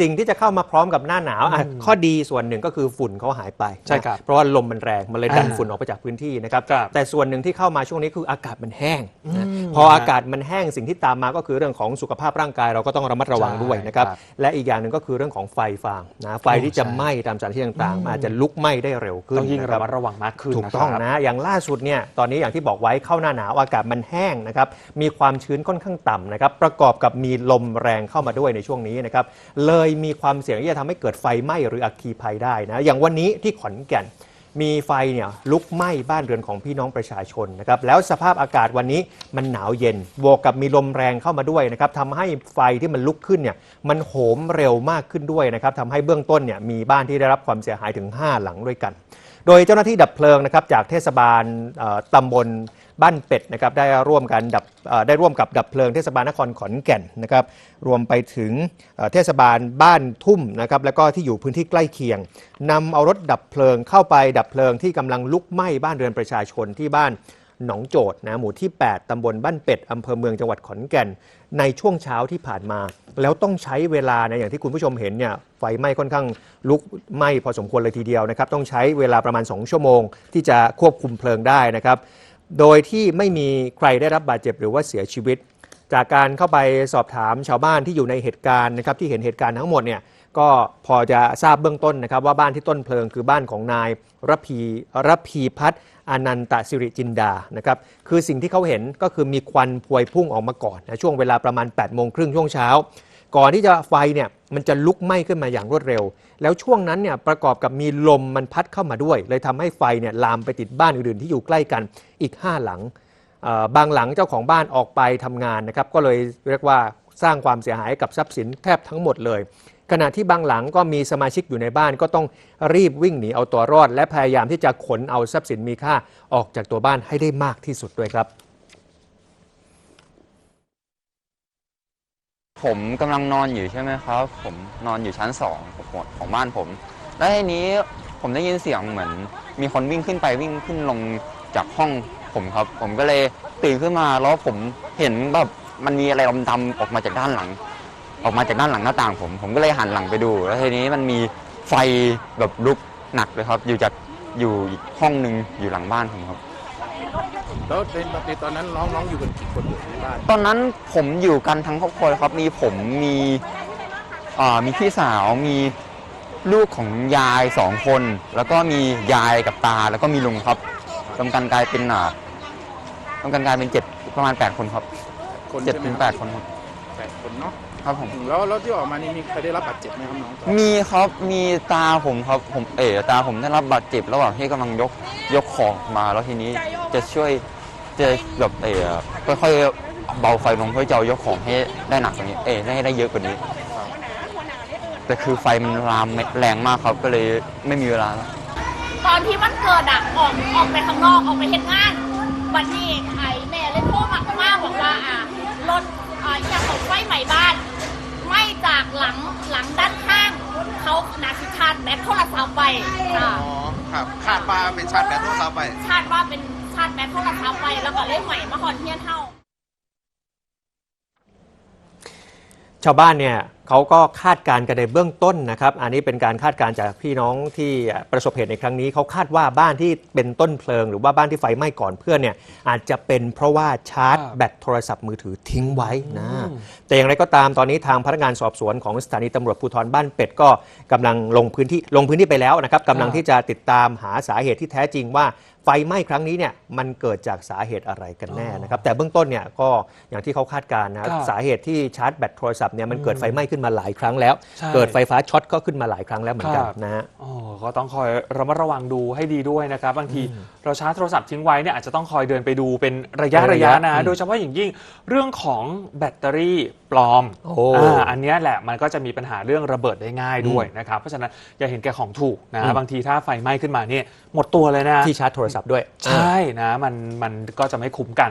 สิ่งที่จะเข้ามาพร้อมกับหน้าหนาวอะข้อดีส่วนหนึ่งก็คือฝุ่นเขาหายไปใช่ครับนะเพราะว่าลมมันแรงมันเลยดันอ่าฝุ่นออกไปจากพื้นที่นะครับครับแต่ส่วนหนึ่งที่เข้ามาช่วงนี้คืออากาศมันแห้งนะพออากาศมันแห้งสิ่งที่ตามมาก็คือเรื่องของสุขภาพร่างกาย เราก็ต้องระมัดระวังด้วยนะครับใช่ครับและอีกอย่างหนึ่งก็คือเรื่องของไฟฟางนะไฟที่จะใช่ไหม้ตามสถานที่ต่างๆมันอาจจะลุกไหม้ได้เร็วขึ้นต้องยิ่งนคระบมัดระวังมากขึ้นถูกต้องครับนะอย่างล่าสุดเนี่ยตอนนี้อย่างที่บอกไว้เข้าหน้าหนาวอากาศมันแห้งนะครับมีความชื้นค่อนข้างต่ำนะครับประกอบกับมีลมแรงเข้ามาด้วยในช่วงนี้นะครับเลยยมีความเสี่ยงที่จะทำให้เกิดไฟไหม้หรืออัคคีภัยได้นะ อย่างวันนี้ที่ขอนแก่นมีไฟเนี่ยลุกไหม้บ้านเรือนของพี่น้องประชาชนนะครับแล้วสภาพอากาศวันนี้มันหนาวเย็นบวกกับมีลมแรงเข้ามาด้วยนะครับทำให้ไฟที่มันลุกขึ้นเนี่ยมันโหมเร็วมากขึ้นด้วยนะครับทำให้เบื้องต้นเนี่ยมีบ้านที่ได้รับความเสียหายถึง 5 หลังด้วยกัน โดยเจ้าหน้าที่ดับเพลิงนะครับจากเทศบาลตำบลบ้านเป็ดนะครับได้ร่วมกันดับได้ร่วมกับดับเพลิงเทศบาลนครขอนแก่นนะครับรวมไปถึงเทศบาลบ้านทุ่มนะครับแล้วก็ที่อยู่พื้นที่ใกล้เคียงนำเอารถดับเพลิงเข้าไปดับเพลิงที่กำลังลุกไหม้บ้านเรือนประชาชนที่บ้าน หนองโจดนะหมู่ที่ 8ตำบลบ้านเป็ดอำเภอเมืองจังหวัดขอนแก่น ในช่วงเช้าที่ผ่านมา แล้วต้องใช้เวลานะอย่างที่คุณผู้ชมเห็นเนี่ยไฟไหม้ค่อนข้างลุกไหม้พอสมควรเลยทีเดียวนะครับต้องใช้เวลาประมาณ 2 ชั่วโมง ที่จะควบคุมเพลิงได้นะครับ โดยที่ไม่มีใครได้รับบาดเจ็บหรือว่าเสียชีวิต จากการเข้าไปสอบถามชาวบ้านที่อยู่ในเหตุการณ์นะครับที่เห็นเหตุการณ์ทั้งหมดเนี่ย ก็พอจะทราบเบื้องต้นนะครับว่าบ้านที่ต้นเพลิงคือบ้านของนายระพีระพีพัฒน์อนันตสิริจินดานะครับคือสิ่งที่เขาเห็นก็คือมีควันพวยพุ่งออกมาก่อนนะช่วงเวลาประมาณ8ปดโมงครึ่งช่วงเช้า ก่อนที่จะไฟเนี่ยมันจะลุกไหม้ขึ้นมาอย่างรวดเร็ว แล้วช่วงนั้นเนี่ยประกอบกับมีลมมันพัดเข้ามาด้วย เลยทำให้ไฟเนี่ยลามไปติดบ้านอื่นๆที่อยู่ใกล้กันอีก 5 หลังบางหลังเจ้าของบ้านออกไปทำงานนะครับก็เลยเรียกว่าสร้างความเสียหายกับทรัพย์สินแทบทั้งหมดเลย ขณะที่บางหลังก็มีสมาชิกอยู่ในบ้านก็ต้องรีบวิ่งหนีเอาตัวรอด และพยายามที่จะขนเอาทรัพย์สินมีค่าออกจากตัวบ้านให้ได้มากที่สุดด้วยครับ ผมกำลังนอนอยู่ใช่ไหมครับ ผมนอนอยู่ชั้นสองของของบ้านผม แล้วทีนี้ผมได้ยินเสียงเหมือน มีคนวิ่งขึ้นไปวิ่งขึ้นลงจากห้องผมครับ ผมก็เลยตื่นขึ้นมาแล้วผมเห็นแบบมันมีอะไรดำๆออกมาจากด้านหลัง ออกมาจากด้านหลังหน้าต่างผม ผมก็เลยหันหลังไปดู แล้วทีนี้มันมีไฟแบบลุกหนักเลยครับ อยู่จากอยู่อีกห้องหนึ่งอยู่หลังบ้านผมครับ แล้วในในตอนนั้นน้องน้องอยู่กันกี่คนอยู่ในบ้าน ตอนนั้นผมอยู่กันทั้งครอบครัวเลยครับ มีผมมีอ่ามีพี่สาวมีลูกของยายสองคน แล้วก็มียายกับตา แล้วก็มีลุงครับรวมกันกลายเป็นอ่ารวมกันกลายเป็นเจ็ดประมาณแปดคนครับคนเจ็ดใช่ไหมถึงแปดคนครับ แปดคนเนาะ ครับผมอืมแล้วแล้วที่ออกมานี่มีใครได้รับบาดเจ็บไหมครับน้องมีครับ มีตาผมครับ ผมเอ๋ตาผมได้รับบาดเจ็บระหว่างที่กำลังยกยกของมาแล้วทีนี้จะช่วยจะแบบเอ๋ค่อยๆเบาไฟลงเพื่อจะเอายกของให้ได้หนักกว่านี้ เอ๋ให้ได้เยอะกว่านี้ แต่คือไฟมันลามแรงมากครับก็เลยไม่มีเวลาแล้วตอนที่มันเกิดอะออกออกไปข้างนอกออกไปเห็นงานวันนี้ไอ้แม่เลยโทรมาข้างมาบอกว่าอะรถอ่าอยากของไฟใหม่บ้านไหม่ จากหลังหลังด้านข้างเขานาสิชาร์จแบตโทรศัพท์ไปอ่าอ๋อครับคาดว่าเป็นชาร์จแบตโทรศัพท์ไป ชาร์จว่าเป็นชาร์จแบตโทรศัพท์ไปแล้วก็เลยใหม่มาหอนเทียนเท่า ชาวบ้านเนี่ย เขาก็คาดการณ์กันในเบื้องต้นนะครับ อันนี้เป็นการคาดการณ์จากพี่น้องที่ประสบเหตุในครั้งนี้ เขาคาดว่าบ้านที่เป็นต้นเพลิง หรือว่าบ้านที่ไฟไหม้ก่อนเพื่อนเนี่ยอาจจะเป็นเพราะว่าชาร์จครับแบตโทรศัพท์มือถือทิ้งไว้นะ แต่อย่างไรก็ตามตอนนี้ทางพนักงานสอบสวนของสถานีตำรวจภูธรบ้านเป็ดก็กำลังลงพื้นที่ลงพื้นที่ไปแล้วนะครับกำลังที่จะติดตามหาสาเหตุที่แท้จริงว่าไฟไหม้ครั้งนี้เนี่ยมันเกิดจากสาเหตุอะไรกันแน่นะครับแต่เบื้องต้นเนี่ยก็อย่างที่เขาคาดการณ์นะครับครับสาเหตุที่ชาร์จแบตโทรศัพท์เนี่ยมันเกิดไฟไหม้ขึ้นมาหลายครั้งแล้ว ใช่ เกิดไฟฟ้าช็อตก็ขึ้นมาหลายครั้งแล้วเหมือนกันครับนะฮะ อ๋อก็ต้องคอยระมัดระวังดูให้ดีด้วยนะครับ บางทีเราชาร์จโทรศัพท์ทิ้งไว้เนี่ยอาจจะต้องคอยเดินไปดูเป็นระยะเป็นระระยะยะนะ อืม โดยเฉพาะอย่างยิ่งเรื่องของแบตเตอรี่ ปลอมโอ้อ่าอันเนี้ยแหละมันก็จะมีปัญหาเรื่องระเบิดได้ง่ายด้วยนะครับ เพราะฉะนั้นอย่าเห็นแก่ของถูกนะอืม บางทีถ้าไฟไหม้ขึ้นมาเนี่ยหมดตัวเลยนะ ที่ชาร์จโทรศัพท์ด้วย ใช่นะมันมันก็จะไม่คุ้มกัน